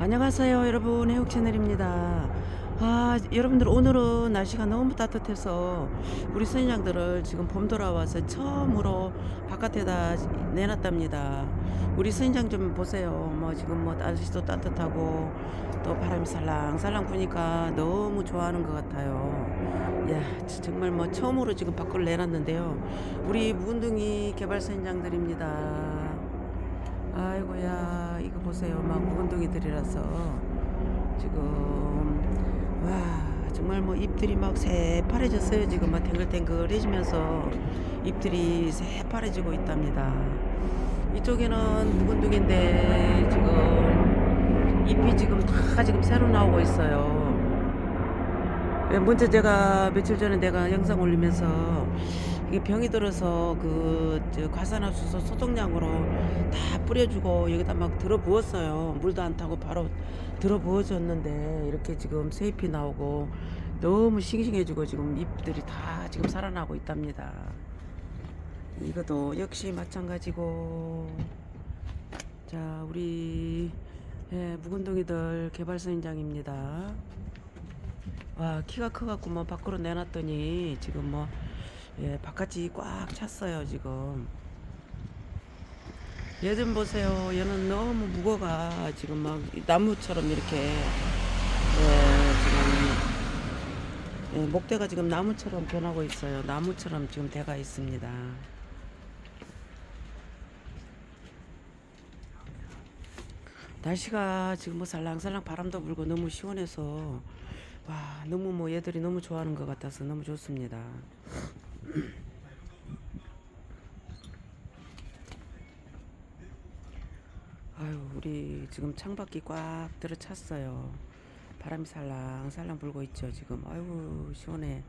안녕하세요 여러분. 해옥 채널입니다. 아 여러분들 오늘은 날씨가 너무 따뜻해서 우리 선인장들을 지금 봄 돌아와서 처음으로 바깥에다 내놨답니다. 우리 선인장 좀 보세요. 뭐 지금 뭐 날씨도 따뜻하고 또 바람이 살랑살랑 부니까 너무 좋아하는 것 같아요. 야 정말 뭐 처음으로 지금 밖으로 내놨는데요. 우리 무운둥이 개발 선인장들입니다 아이고야 이거 보세요. 막 묵은둥이들이라서 지금 와 정말 뭐 잎들이 막 새파래졌어요. 지금 막 탱글탱글해지면서 잎들이 새파래지고 있답니다. 이쪽에는 묵은둥인데 지금 잎이 지금 다 지금 새로 나오고 있어요. 예, 먼저 제가 며칠 전에 내가 영상 올리면서 이게 병이 들어서 그저 과산화수소 소독약으로 다 뿌려주고 여기다 막 들어 부었어요. 물도 안 타고 바로 들어 부어줬는데 이렇게 지금 새잎이 나오고 너무 싱싱해지고 지금 잎들이 다 지금 살아나고 있답니다. 이것도 역시 마찬가지고 자 우리 예, 묵은둥이들 개발선인장입니다. 와 키가 커갖고 뭐 밖으로 내놨더니 지금 뭐 예, 바깥이 꽉 찼어요 지금. 얘 좀 보세요. 얘는 너무 무거가 지금 막 나무처럼 이렇게 예, 지금. 예, 목대가 지금 나무처럼 변하고 있어요. 나무처럼 지금 돼가 있습니다. 날씨가 지금 뭐 살랑살랑 바람도 불고 너무 시원해서 와 너무 뭐 얘들이 너무 좋아하는 것 같아서 너무 좋습니다. 아유 우리 지금 창밖이 꽉 들어찼어요. 바람이 살랑살랑 불고 있죠 지금. 아유 시원해.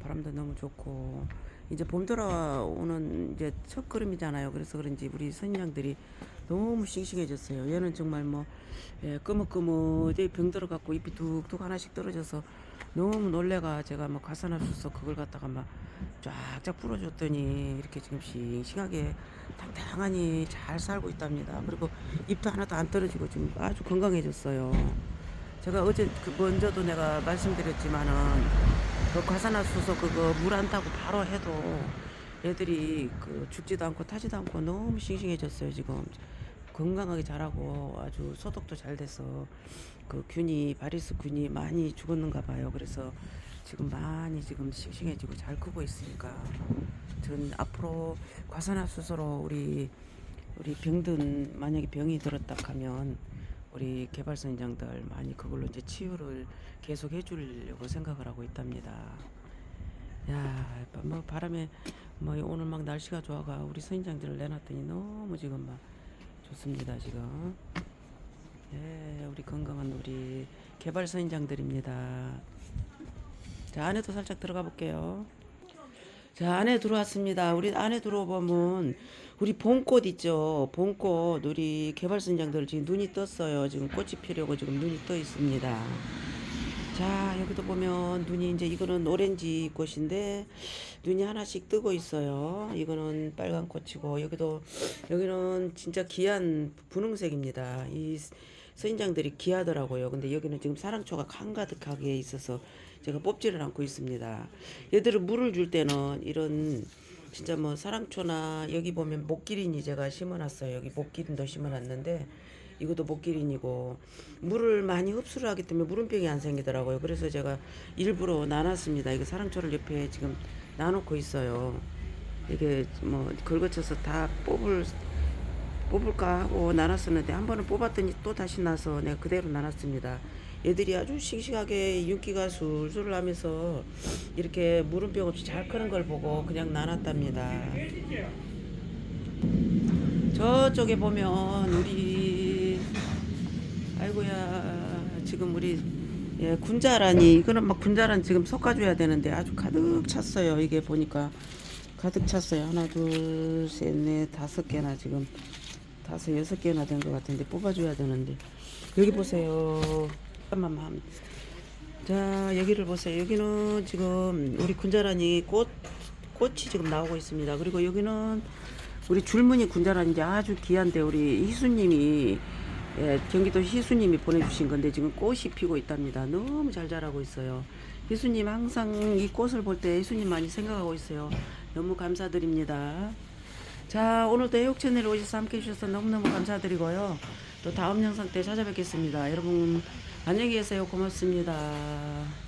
바람도 너무 좋고 이제 봄 돌아오는 이제 첫 걸음이잖아요. 그래서 그런지 우리 선인장들이 너무 싱싱해졌어요. 얘는 정말 뭐 예, 끄뭇끄뭇 병 들어갖고 잎이 툭툭 하나씩 떨어져서 너무 놀래가 제가 뭐 가산화수소 그걸 갖다가 막 쫙쫙 풀어줬더니 이렇게 지금 싱싱하게 당당하니 잘 살고 있답니다. 그리고 잎도 하나도 안 떨어지고 지금 아주 건강해졌어요. 제가 어제 그 먼저도 내가 말씀드렸지만은 그 과산화수소 그거 물 안 타고 바로 해도 애들이 그 죽지도 않고 타지도 않고 너무 싱싱해졌어요 지금 건강하게 자라고 아주 소독도 잘 돼서 그 균이 바리스 균이 많이 죽었는가 봐요 그래서 지금 많이 지금 싱싱해지고 잘 크고 있으니까 전 앞으로 과산화수소로 우리 우리 병든 만약에 병이 들었다 하면 우리 개발선장들 많이 그걸로 이제 치유를 계속 해주려고 생각을 하고 있답니다. 야, 뭐 바람에 뭐 오늘 막 날씨가 좋아가 우리 선인장들을 내놨더니 너무 지금 막 좋습니다 지금. 예, 우리 건강한 우리 개발 선인장들입니다. 자 안에도 살짝 들어가 볼게요. 자 안에 들어왔습니다. 우리 안에 들어보면 우리 봄꽃 있죠. 봄꽃 우리 개발선장들 지금 눈이 떴어요. 지금 꽃이 피려고 지금 눈이 떠 있습니다. 자 여기도 보면 눈이 이제 이거는 오렌지 꽃인데 눈이 하나씩 뜨고 있어요. 이거는 빨간 꽃이고 여기도 여기는 진짜 귀한 분홍색입니다. 이 선인장들이 귀하더라고요. 근데 여기는 지금 사랑초가 한가득하게 있어서 제가 뽑지를 않고 있습니다. 얘들은 물을 줄 때는 이런 진짜 뭐 사랑초나 여기 보면 목기린이 제가 심어놨어요. 여기 목기린도 심어놨는데 이것도 목기린이고 물을 많이 흡수를 하기 때문에 물음병이 안 생기더라고요. 그래서 제가 일부러 나눴습니다. 이거 사랑초를 옆에 지금 나놓고 있어요. 이게 뭐 긁어쳐서 다 뽑을 뽑을까 하고 나눴었는데 한 번은 뽑았더니 또 다시 나서 내가 그대로 나눴습니다. 얘들이 아주 싱싱하게 윤기가 술술 나면서 이렇게 물음병 없이 잘 크는 걸 보고 그냥 나눴답니다. 저쪽에 보면 우리 아이고야 지금 우리 예, 군자란이 이거는 막 군자란 지금 솎아줘야 되는데 아주 가득 찼어요. 이게 보니까 가득 찼어요. 하나 둘셋넷 다섯 개나 지금 다섯 여섯 개나 된 것 같은데 뽑아줘야 되는데 여기 보세요. 잠깐만. 자 여기를 보세요. 여기는 지금 우리 군자란이 꽃 꽃이 지금 나오고 있습니다. 그리고 여기는 우리 줄무늬 군자란인지 아주 귀한데 우리 희수님이 예, 경기도 희수님이 보내주신 건데 지금 꽃이 피고 있답니다. 너무 잘 자라고 있어요. 희수님 항상 이 꽃을 볼 때 희수님 많이 생각하고 있어요. 너무 감사드립니다. 자 오늘도 해옥 채널에 오셔서 함께 해주셔서 너무너무 감사드리고요. 또 다음 영상 때 찾아뵙겠습니다. 여러분 안녕히 계세요. 고맙습니다.